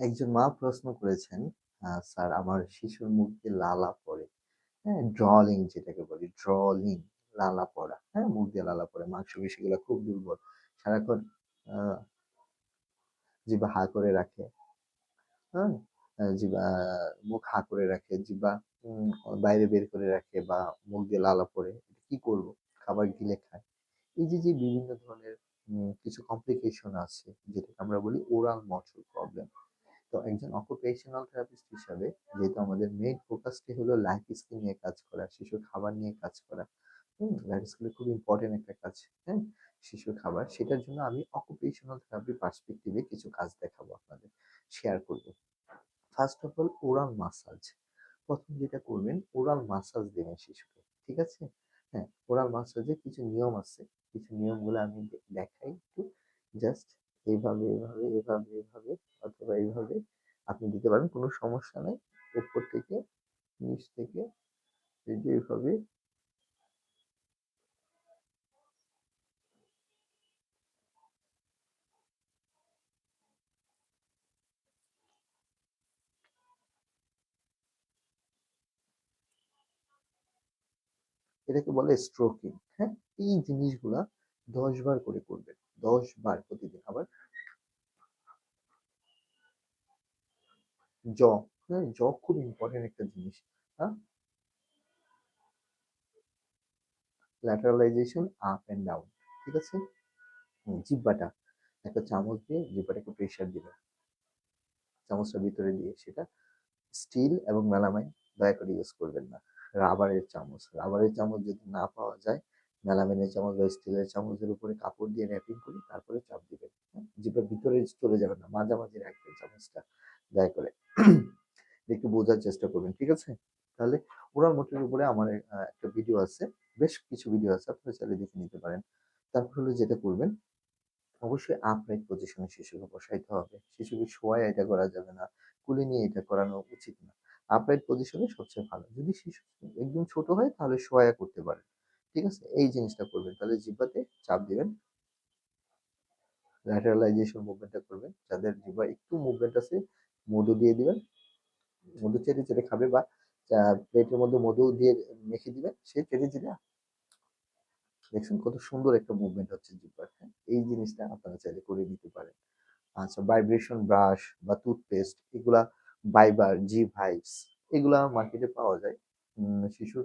একজন মা প্রশ্ন করেছেন, স্যার আমার শিশুর মুখ দিয়ে লালা পড়ে। হ্যাঁ? ড্রলিং যেটাকে বলি, ড্রলিং, লালা পড়া। হ্যাঁ? মুখ দিয়ে লালা পড়ে। মাংস মাংসপেশিগুলা খুব দুর্বল। সারাক্ষণ আ জিহ্বা হা করে রাখে। হ্যাঁ? আ জিহ্বা মুখ হা করে রাখে, উম বাইরে বের করে রাখে বা মুখ দিয়ে লালা পড়ে। কি করব? খাবার গিলে খায়। এই যে, যে বিভিন্ন ধরনের কিছু কমপ্লিকেশন আছে, যেটাকে আমরা বলি ওরাল মটর প্রবলেম। তো একজন অকুপেশনাল থেরাপিস্ট হিসাবে যেহেতু আমাদের মেইন ফোকাসটি হলো লাইফ স্কিল নিয়ে কাজ করা, শিশুর খাবার নিয়ে কাজ করা। হুম? লাইফ স্কিল খুব ইম্পোর্টেন্ট একটা কাজ। হ্যাঁ? শিশুর খাবার। সেটার জন্য আমি অকুপেশনাল থেরাপি পার্সপেক্টিভ কিছু কাজ দেখাবো আপনাদের। শেয়ার করব। First of all oral massage. প্রথম যেটা করবেন ওরাল মাসাজ দিবেন শিশুকে। ঠিক আছে? হ্যাঁ, ওরাল মাসাজের কিছু নিয়ম আছে। কিছু নিয়মগুলো আমি দেখাই একটু। জাস্ট এভাবে, এভাবে, এভাবে, এভাবে অথবা এইভাবে আপনি দিতে পারেন। কোনো সমস্যা নাই। উপর থেকে, নিচ থেকে এই যে এভাবে এটাকে বলে স্ট্রোকিং। হ্যাঁ? এই জিনিসগুলা ১০ বার করে করবেন। ১০ বার প্রতিদিন। আবার জ, হ্যাঁ? জ খুব ইম্পোর্টেন্ট একটা জিনিস। হ্যাঁ? Lateralization up and down. ঠিক আছে? জিব্বাটা একটা চামচ দিয়ে জিব্বাটাকে প্রেশার দিবেন। চামচটা ভিতরে দিয়ে সেটা স্টিল এবং মেলামাইন দয়া করে ইউজ করবেন না। রাবারের চামচ। রাবারের চামচ যদি না পাওয়া যায়, মেলামাইনের চামচ বা স্টিলের চামচের উপরে কাপড় দিয়ে র‍্যাপিং করে তারপরে চাপ দিবেন। হ্যাঁ? জিহ্বার ভিতরে চলে যাবে না। মাঝামাঝি রাখবেন চামচটা দয়া করে। একটু বোঝার চেষ্টা করবেন। ঠিক আছে? তাহলে ওরাল মোটরের উপরে আমার একটা ভিডিও আছে। বেশ কিছু ভিডিও আছে। আপনারা চাইলে দেখে নিতে পারেন। তারপর হলো যেটা করবেন, অবশ্যই আপরাইট পজিশনে শিশুকে বসাইতে হবে। শিশুকে শোয়ায় এটা করা যাবে না। কোলে নিয়ে এটা করানো উচিত না। আপরাইট পজিশনে সবচেয়ে ভালো। যদি শিশু একদম ছোট হয় তাহলে শোয়ায়া করতে পারেন। ঠিক আছে? এই জিনিসটা করবেন। তাহলে জিহ্বাতে চাপ দিবেন। ল্যাটারালাইজেশন মুভমেন্টটা করবেন। যাদের জিহ্বার একটু মুভমেন্ট আছে, মধু দিয়ে দিবেন। মধু চেটে, চেটে খাবে বা প্লেটের মধ্যে মধু দিয়ে মেখে দিবেন। সে চেটে, চেটে দেখছেন কত সুন্দর একটা মুভমেন্ট হচ্ছে জিহ্বার। হ্যাঁ? এই জিনিসটা আপনারা চাইলে করে নিতে পারেন। আচ্ছা ভাইব্রেশন ব্রাশ বা টুথপেস্ট এগুলা বাইবার, জি ভাইবস এগুলা মার্কেটে পাওয়া যায়। শিশুর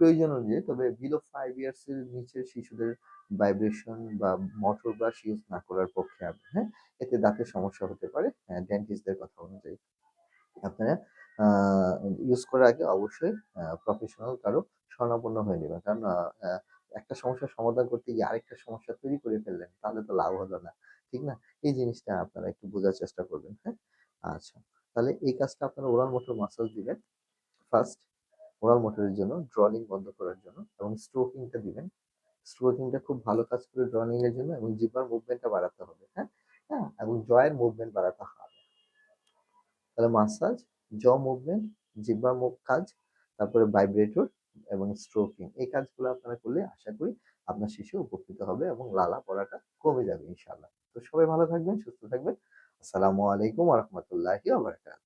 প্রয়োজন অনুযায়ী তবে বিলো ফাইভ ইয়ার্স এর নিচের শিশুদের ভাইব্রেশন বা মোটর ব্রাশ ইউজ না করার পক্ষে আমি, হ্যাঁ? দাঁতের সমস্যা হতে পারে। হ্যাঁ, ডেন্টিস্টদের কথা অনুযায়ী। আপনারা ইউজ করার আগে অবশ্যই প্রফেশনাল কারও শরণাপন্ন হয়ে নিবেন। কারণ একটা সমস্যার সমাধান করতে গিয়ে আরেকটা সমস্যা তৈরি করে ফেললেন। তাহলে তো লাভ হলো না। ঠিক না? এই জিনিসটা আপনারা একটু বোঝার চেষ্টা করবেন। হ্যাঁ? আচ্ছা। তাহলে এই কাজটা আপনারা ওরাল মোটর মাসাজ দিবেন। ফার্স্ট ওরাল মোটরের জন্য, ড্রলিং বন্ধ করার জন্য এবং স্ট্রোকিংটা দিবেন। স্ট্রোকিংটা খুব ভালো কাজ করে ড্রলিং এর জন্য এবং জিহ্বার মুভমেন্টটা বাড়াতে হবে। হ্যাঁ? হ্যাঁ? এবং জয়ের মুভমেন্ট বাড়াতে হবে। তাহলে মাসাজ, জ মুভমেন্ট, জিহ্বার মুভ কাজ, তারপরে ভাইব্রেটর এবং স্ট্রোকিং। এই কাজগুলো আপনারা করলে আশা করি আপনার শিশু উপকৃত হবে এবং লালা পড়াটা কমে যাবে ইনশাল্লাহ তো সবাই ভালো থাকবেন, সুস্থ থাকবেন। আসসালামু আলাইকুম রাহমাতুল্লাহি ওয়া বারাকাতুহু।